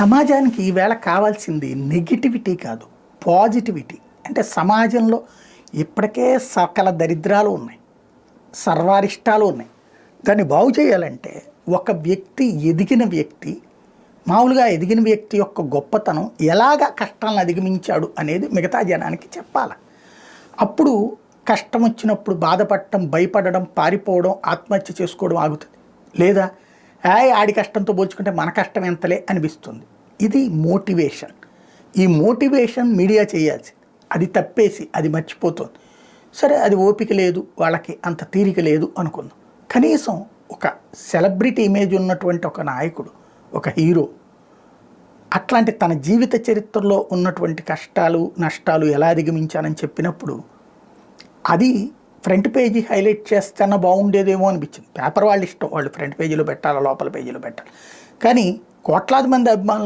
సమాజానికి ఈవేళ కావాల్సింది నెగిటివిటీ కాదు పాజిటివిటీ అంటే సమాజంలో ఇప్పటికే సకల దరిద్రాలు ఉన్నాయి సర్వారిష్టాలు ఉన్నాయి. దాన్ని బాగు చేయాలంటే ఒక వ్యక్తి ఎదిగిన వ్యక్తి మామూలుగా ఎదిగిన వ్యక్తి యొక్క గొప్పతనం ఎలాగ కష్టాలను అధిగమించాడు అనేది మిగతా జనానికి చెప్పాలి. అప్పుడు కష్టం వచ్చినప్పుడు బాధపడటం భయపడడం పారిపోవడం ఆత్మహత్య చేసుకోవడం ఆగుతుంది. లేదా ఆడి కష్టంతో పోల్చుకుంటే మన కష్టం ఎంతలే అనిపిస్తుంది. ఇది మోటివేషన్. ఈ మోటివేషన్ మీడియా చేయాల్సి అది తప్పేసి అది మర్చిపోతుంది. సరే అది ఓపిక లేదు వాళ్ళకి అంత తీరిక లేదు అనుకుందాం. కనీసం ఒక సెలబ్రిటీ ఇమేజ్ ఉన్నటువంటి ఒక నాయకుడు ఒక హీరో అట్లాంటి తన జీవిత చరిత్రలో ఉన్నటువంటి కష్టాలు నష్టాలు ఎలా అధిగమించానని చెప్పినప్పుడు అది ఫ్రంట్ పేజీ హైలైట్ చేస్తేనే బాగుండేదేమో అనిపించింది. పేపర్ వాళ్ళు ఇష్టం. వాళ్ళు ఫ్రంట్ పేజీలో పెట్టాలా లోపల పేజీలో పెట్టాలి. కానీ కోట్లాది మంది అభిమానులు